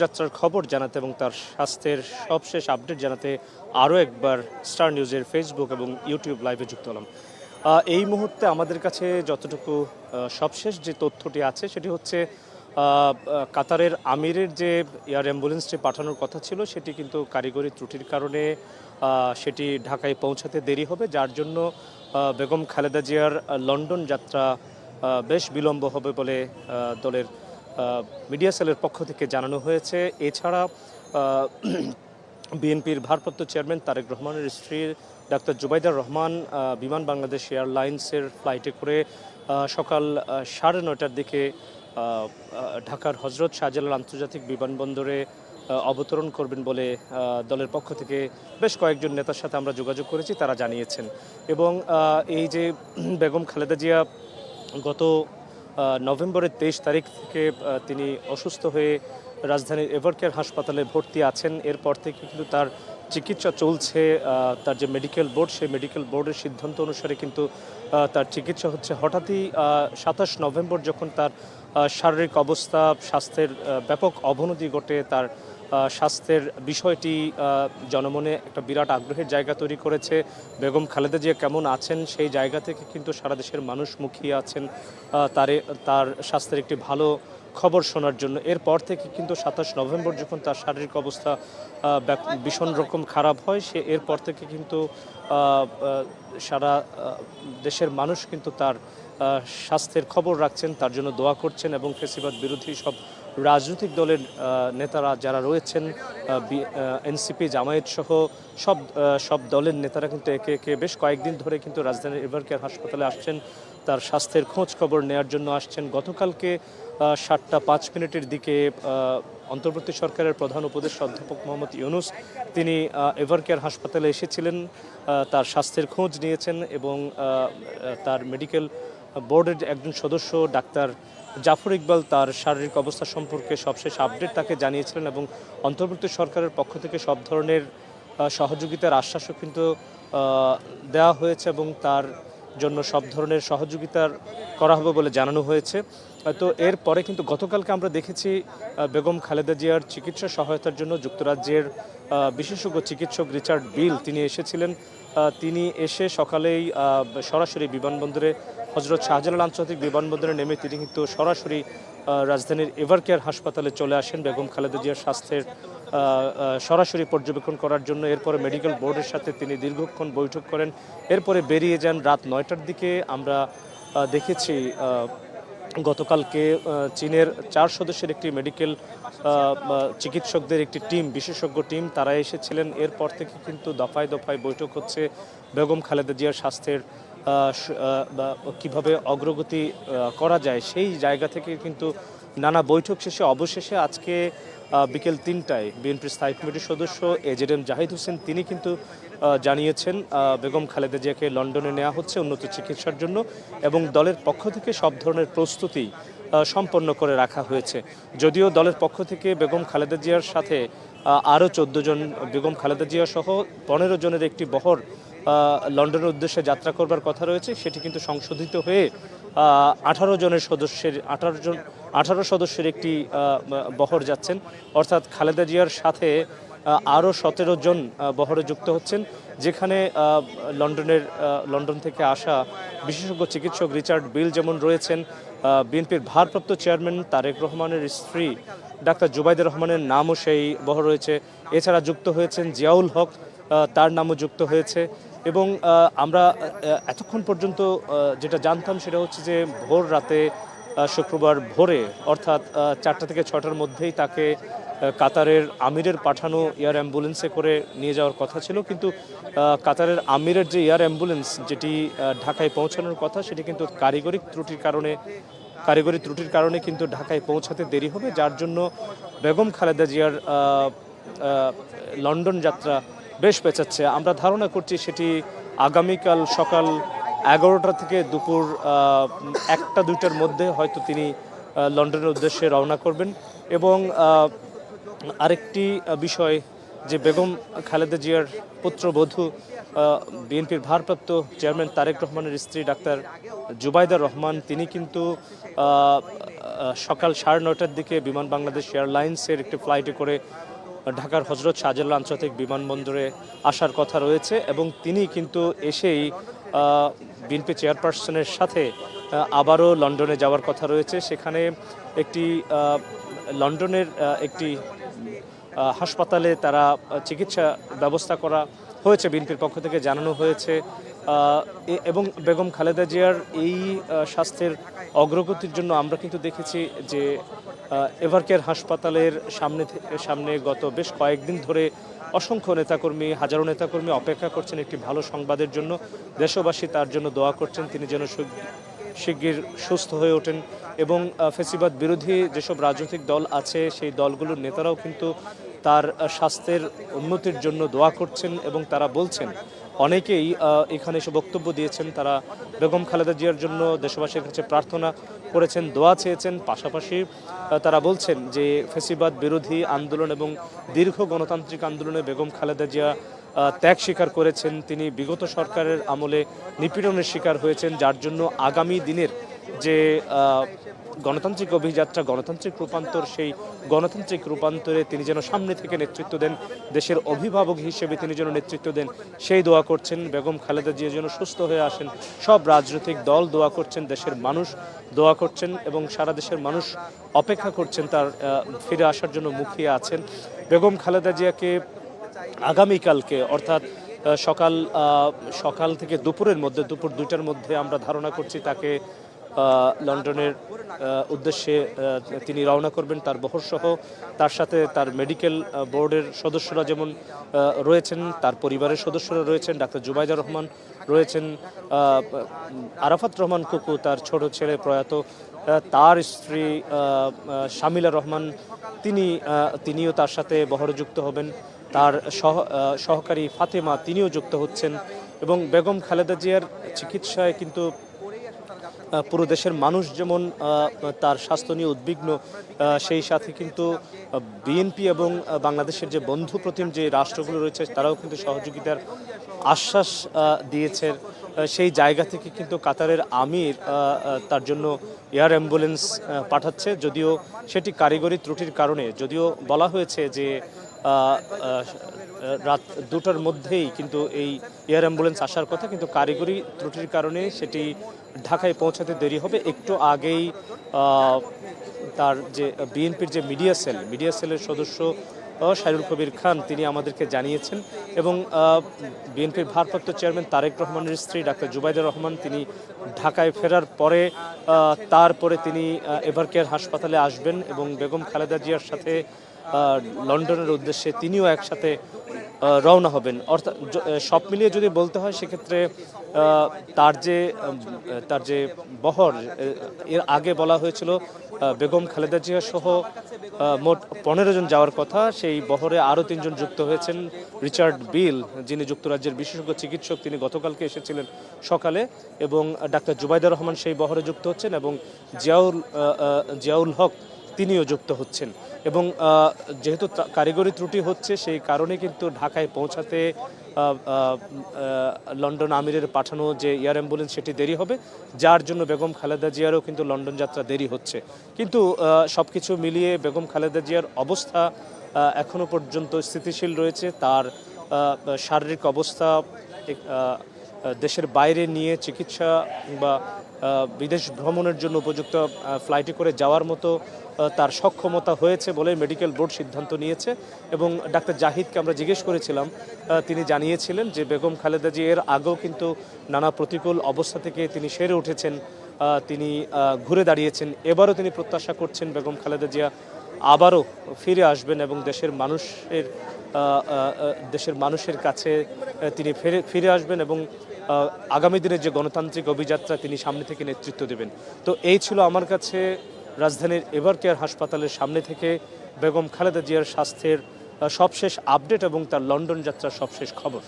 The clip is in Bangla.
যাত্রার খবর জানাতে এবং তার স্বাস্থ্যের সবশেষ আপডেট জানাতে আরও একবার স্টার নিউজের ফেসবুক এবং ইউটিউব লাইভে যুক্ত হলাম। এই মুহূর্তে আমাদের কাছে যতটুকু সবশেষ যে তথ্যটি আছে সেটি হচ্ছে কাতারের আমিরের যে এয়ার অ্যাম্বুলেন্সটি পাঠানোর কথা ছিল সেটি কিন্তু কারিগরি ত্রুটির কারণে সেটি ঢাকায় পৌঁছাতে দেরি হবে, যার জন্য বেগম খালেদা জিয়ার লন্ডন যাত্রা বেশ বিলম্ব হবে বলে দলের মিডিয়া সেলের পক্ষ থেকে জানানো হয়েছে। এছাড়া বিএনপির ভারপ্রাপ্ত চেয়ারম্যান তারেক রহমানের স্ত্রী ডাক্তার জুবাইদার রহমান বিমান বাংলাদেশ এয়ারলাইন্সের ফ্লাইটে করে সকাল সাড়ে নয়টার দিকে ঢাকার হজরত শাহজালাল আন্তর্জাতিক বিমানবন্দরে অবতরণ করবেন বলে দলের পক্ষ থেকে বেশ কয়েকজন নেতার সাথে আমরা যোগাযোগ করেছি, তারা জানিয়েছেন। এবং এই যে বেগম খালেদা জিয়া গত নভেম্বরের তেইশ তারিখ থেকে তিনি অসুস্থ হয়ে রাজধানীর এভারকেয়ার হাসপাতালে ভর্তি আছেন। এরপর থেকে কিন্তু তার চিকিৎসা চলছে তার যে মেডিকেল বোর্ড সেই মেডিকেল বোর্ডের সিদ্ধান্ত অনুসারে কিন্তু তার চিকিৎসা হচ্ছে। হঠাৎই সাতাশ নভেম্বর যখন তার শারীরিক অবস্থা, স্বাস্থ্যের ব্যাপক অবনতি ঘটে, তার স্বাস্থ্যের বিষয়টি জনমনে একটা বিরাট আগ্রহের জায়গা তৈরি করেছে। বেগম খালেদা জিয়া কেমন আছেন সেই জায়গা থেকে কিন্তু সারা দেশের মানুষ মুখিয়ে আছেন তারে, তার স্বাস্থ্যের একটি ভালো খবর শোনার জন্য। এরপর থেকে কিন্তু সাতাশ নভেম্বর যখন তার শারীরিক অবস্থা ভীষণ রকম খারাপ হয়, সে এরপর থেকে কিন্তু সারা দেশের মানুষ কিন্তু তার স্বাস্থ্যের খবর রাখছেন, তার জন্য দোয়া করছেন এবং ফেসিবাদ বিরোধী সব রাজনৈতিক দলের নেতারা যারা রয়েছেন এনসিপি, জামায়াত সহ সব সব দলের নেতারা কিন্তু একে একে বেশ কয়েকদিন ধরে কিন্তু রাজধানীর এভারকেয়ার হাসপাতালে আসছেন। তার স্বাস্থ্যের খোঁজ খবর নেওয়ার জন্য আসছেন। গতকালকে সাতটা পাঁচ মিনিটের দিকে অন্তর্বর্তী সরকারের প্রধান উপদেষ্টা অধ্যাপক মোহাম্মদ ইউনুস তিনি এভারকেয়ার হাসপাতালে এসেছিলেন। তার স্বাস্থ্যের খোঁজ নিয়েছেন এবং তার মেডিকেল বোর্ডের একজন সদস্য, ডাক্তার জাফর ইকবাল, তার শারীরিক অবস্থা সম্পর্কে সবশেষ আপডেট তাকে জানিয়েছিলেন এবং অন্তর্বর্তী সরকারের পক্ষ থেকে সব ধরনের সহযোগিতার আশ্বাসও কিন্তু দেওয়া হয়েছে এবং তার জন্য সব ধরনের সহযোগিতার করা হবে বলে জানানো হয়েছে। তো এরপরে কিন্তু গতকালকে আমরা দেখেছি বেগম খালেদা জিয়ার চিকিৎসা সহায়তার জন্য যুক্তরাজ্যের বিশেষজ্ঞ চিকিৎসক রিচার্ড বিল তিনি এসেছিলেন। তিনি এসে সকালেই সরাসরি বিমানবন্দরে হজরত শাহজালাল আন্তর্জাতিক বিমানবন্দরে নেমে তিনি কিন্তু সরাসরি রাজধানীর এভারকেয়ার হাসপাতালে চলে আসেন। বেগম খালেদা জিয়ার স্বাস্থ্যের সরাসরি পর্যবেক্ষণ করার জন্য এরপরে মেডিকেল বোর্ডের সাথে তিনি দীর্ঘক্ষণ বৈঠক করেন। এরপরে বেরিয়ে যান রাত নয়টার দিকে। আমরা দেখেছি গতকালকে চীনের চার সদস্যের একটি মেডিকেল চিকিৎসকদের একটি টিম, বিশেষজ্ঞ টিম, তারা এসেছিলেন। এরপর থেকে কিন্তু দফায় দফায় বৈঠক হচ্ছে। বেগম খালেদা জিয়ার স্বাস্থ্যের কীভাবে অগ্রগতি করা যায় সেই জায়গা থেকে কিন্তু নানা বৈঠক শেষে, অবশেষে আজকে বিকেল তিনটায় বিএনপির স্থায়ী কমিটির সদস্য এজেডএম জাহিদ হোসেন, তিনি কিন্তু জানিয়েছেন বেগম খালেদা জিয়াকে লন্ডনে নেওয়া হচ্ছে উন্নত চিকিৎসার জন্য এবং দলের পক্ষ থেকে সব ধরনের প্রস্তুতি সম্পন্ন করে রাখা হয়েছে। যদিও দলের পক্ষ থেকে বেগম খালেদা জিয়ার সাথে আরও চোদ্দ জন, বেগম খালেদা জিয়া সহ পনেরো জনের একটি বহর লন্ডনের উদ্দেশ্যে যাত্রা করবার কথা রয়েছে। সেটি কিন্তু সংশোধিত হয়ে আঠারো জনের সদস্যের, আঠারো জন, আঠারো সদস্যের একটি বহর যাচ্ছেন। অর্থাৎ খালেদা জিয়ার সাথে আরও সতেরো জন বহরে যুক্ত হচ্ছেন, যেখানে লন্ডনের লন্ডন থেকে আসা বিশেষজ্ঞ চিকিৎসক রিচার্ড বিল যেমন রয়েছেন বিএনপির ভারপ্রাপ্ত চেয়ারম্যান তারেক রহমানের স্ত্রী ডাক্তার জুবাইদুর রহমানের নামও সেই বহর রয়েছে। এছাড়া যুক্ত হয়েছেন জিয়াউল হক তার নামও যুক্ত হয়েছে। এবং আমরা এতক্ষণ পর্যন্ত যেটা জানতাম সেটা হচ্ছে যে ভোর রাতে শুক্রবার ভোরে, অর্থাৎ চারটা থেকে ছটার মধ্যেই তাকে কাতারের আমিরের পাঠানো এয়ার অ্যাম্বুলেন্সে করে নিয়ে যাওয়ার কথা ছিল। কিন্তু কাতারের আমিরের যে এয়ার অ্যাম্বুলেন্স যেটি ঢাকায় পৌঁছানোর কথা, সেটি কিন্তু কারিগরি ত্রুটির কারণে কারিগরি ত্রুটির কারণে কিন্তু ঢাকায় পৌঁছাতে দেরি হবে, যার জন্য বেগম খালেদা জিয়ার লন্ডন যাত্রা বেশ পেঁচাচ্ছে। আমরা ধারণা করছি সেটি আগামীকাল সকাল এগারোটা থেকে দুপুর একটা, দুইটার মধ্যে হয়তো তিনি লন্ডনের উদ্দেশ্যে রওনা করবেন। এবং আরেকটি বিষয় যে বেগম খালেদা জিয়ার পুত্রবধূ বিএনপির ভারপ্রাপ্ত চেয়ারম্যান তারেক রহমানের স্ত্রী ডাক্তার জুবাইদা রহমান, তিনি কিন্তু সকাল সাড়ে নটার দিকে বিমান বাংলাদেশ এয়ারলাইন্সের একটি ফ্লাইটে করে ঢাকার হজরত শাহজালাল আন্তর্জাতিক বিমানবন্দরে আসার কথা রয়েছে এবং তিনি কিন্তু এসেই বিএনপি চেয়ারপারসনের সাথে আবারও লন্ডনে যাওয়ার কথা রয়েছে। সেখানে একটি লন্ডনের একটি হাসপাতালে তারা চিকিৎসা ব্যবস্থা করা হয়েছে। বিএনপির পক্ষ থেকে জানানো হয়েছে এবং বেগম খালেদা জিয়ার এই স্বাস্থ্যের অগ্রগতির জন্য আমরা কিন্তু দেখেছি যে এভারকেয়ার হাসপাতালের সামনে সামনে গত বেশ কয়েকদিন ধরে অসংখ্য নেতাকর্মী, হাজারো নেতাকর্মী অপেক্ষা করছেন একটি ভালো সংবাদের জন্য। দেশবাসী তার জন্য দোয়া করছেন, তিনি যেন শিগগির সুস্থ হয়ে ওঠেন। এবং ফেসিবাদ বিরোধী যেসব রাজনৈতিক দল আছে, সেই দলগুলোর নেতারাও কিন্তু তার স্বাস্থ্যের উন্নতির জন্য দোয়া করছেন এবং তারা বলছেন অনেকেই এখানে এসে বক্তব্য দিয়েছেন। তারা বেগম খালেদা জিয়ার জন্য দেশবাসীর কাছে প্রার্থনা করেছেন, দোয়া চেয়েছেন। পাশাপাশি তারা বলছেন যে ফেসিবাদ বিরোধী আন্দোলন এবং দীর্ঘ গণতান্ত্রিক আন্দোলনে বেগম খালেদা জিয়া ত্যাগ স্বীকার করেছেন। তিনি বিগত সরকারের আমলে নিপীড়নের শিকার হয়েছেন, যার জন্য আগামী দিনের যে গণতান্ত্রিক অভিযাত্রা, গণতান্ত্রিক রূপান্তর, সেই গণতান্ত্রিক রূপান্তরে তিনি যেন সামনে থেকে নেতৃত্ব দেন, দেশের অভিভাবক হিসেবে তিনি যেন নেতৃত্ব দেন, সেই দোয়া করছেন বেগম খালেদা জিয়া যেন সুস্থ হয়ে আসেন। সব রাজনৈতিক দল দোয়া করছেন, দেশের মানুষ দোয়া করছেন এবং সারা দেশের মানুষ অপেক্ষা করছেন তার ফিরে আসার জন্য মুখিয়ে আছেন। বেগম খালেদা জিয়াকে আগামীকালকে, অর্থাৎ সকাল সকাল থেকে দুপুরের মধ্যে, দুপুর দুইটার মধ্যে আমরা ধারণা করছি তাকে লন্ডনের উদ্দেশ্যে তিনি রওনা করবেন তার বহরসহ। তার সাথে তার মেডিকেল বোর্ডের সদস্যরা যেমন রয়েছেন, তার পরিবারের সদস্যরা রয়েছেন, ডাক্তার জুবাইদা রহমান রয়েছেন আরাফাত রহমান কুকু, তার ছোট ছেলে প্রয়াত তার স্ত্রী শামিলা রহমান, তিনি তিনিও তার সাথে বহরে যুক্ত হবেন। তার সহ সহকারী ফাতেমা, তিনিও যুক্ত হচ্ছেন এবং বেগম খালেদা জিয়ার চিকিৎসায় কিন্তু পুরো দেশের মানুষ যেমন তার স্বাস্থ্য নিয়ে উদ্বিগ্ন সেই সাথে কিন্তু বিএনপি এবং বাংলাদেশের যে বন্ধু প্রতিম যে রাষ্ট্রগুলো রয়েছে, তারাও কিন্তু সহযোগিতার আশ্বাস দিয়েছে। সেই জায়গা থেকে কিন্তু কাতারের আমির তার জন্য এয়ার অ্যাম্বুলেন্স পাঠাচ্ছে। যদিও সেটি কারিগরি ত্রুটির কারণে, যদিও বলা হয়েছে যে রাত দুটার মধ্যেই কিন্তু এই এয়ার অ্যাম্বুলেন্স আসার কথা কিন্তু কারিগরি ত্রুটির কারণে সেটি ঢাকায় পৌঁছাতে দেরি হবে। একটু আগেই তার যে বিএনপির যে মিডিয়া সেল মিডিয়া সেলের সদস্য আহ, সাইরুল কবির খান তিনি আমাদেরকে জানিয়েছেন এবং বিএনপির ভারপ্রাপ্ত চেয়ারম্যান তারেক রহমানের স্ত্রী ডাক্তার জুবাইদা রহমান তিনি ঢাকায় ফেরার পরে তারপরে তিনি এভারকেয়ার হাসপাতালে আসবেন এবং বেগম খালেদা জিয়ার সাথে লন্ডনের উদ্দেশ্যে তিনিও একসাথে রওনা হবেন। অর্থাৎ সব মিলিয়ে যদি বলতে হয়, সেক্ষেত্রে তার যে তার যে বহর এর আগে বলা হয়েছিল বেগম খালেদা জিয়া সহ মোট পনেরো জন যাওয়ার কথা। সেই বহরে আরও তিনজন যুক্ত হয়েছেন রিচার্ড বিল, যিনি যুক্তরাজ্যের বিশেষজ্ঞ চিকিৎসক। তিনি গতকালকে এসেছিলেন সকালে এবং ডাক্তার জুবাইদা রহমান সেই বহরে যুক্ত হচ্ছেন এবং জিয়াউল জিয়াউল হক তিনিও যুক্ত হচ্ছেন। এবং যেহেতু কারিগরি ত্রুটি হচ্ছে, সেই কারণে কিন্তু ঢাকায় পৌঁছাতে লন্ডন আমিরের পাঠানো যে এয়ার অ্যাম্বুলেন্স সেটি দেরি হবে। যার জন্য বেগম খালেদা জিয়ারও কিন্তু লন্ডন যাত্রা দেরি হচ্ছে। কিন্তু সব কিছু মিলিয়ে বেগম খালেদা জিয়ার অবস্থা এখনও পর্যন্ত স্থিতিশীল রয়েছে। তার শারীরিক অবস্থা দেশের বাইরে নিয়ে চিকিৎসা বা বিদেশ ভ্রমণের জন্য উপযুক্ত ফ্লাইটে করে যাওয়ার মতো তার সক্ষমতা হয়েছে বলে মেডিকেল বোর্ড সিদ্ধান্ত নিয়েছে এবং ডাক্তার জাহিদকে আমরা জিজ্ঞেস করেছিলাম তিনি জানিয়েছিলেন যে বেগম খালেদা জি এর আগেও কিন্তু নানা প্রতিকূল অবস্থা থেকে তিনি সেরে উঠেছেন তিনি ঘুরে দাঁড়িয়েছেন, এবারও তিনি প্রত্যাশা করছেন বেগম খালেদা জিয়া আবারও ফিরে আসবেন এবং দেশের মানুষের দেশের মানুষের কাছে তিনি ফিরে ফিরে আসবেন এবং আগামী দিনের যে গণতান্ত্রিক অভিযাত্রা তিনি সামনে থেকে নেতৃত্ব দেবেন। তো এই ছিল আমার কাছে রাজধানীর এভার কেয়ার হাসপাতালের সামনে থেকে বেগম খালেদা জিয়ার স্বাস্থ্যের সবশেষ আপডেট এবং তার লন্ডন যাত্রার সবশেষ খবর।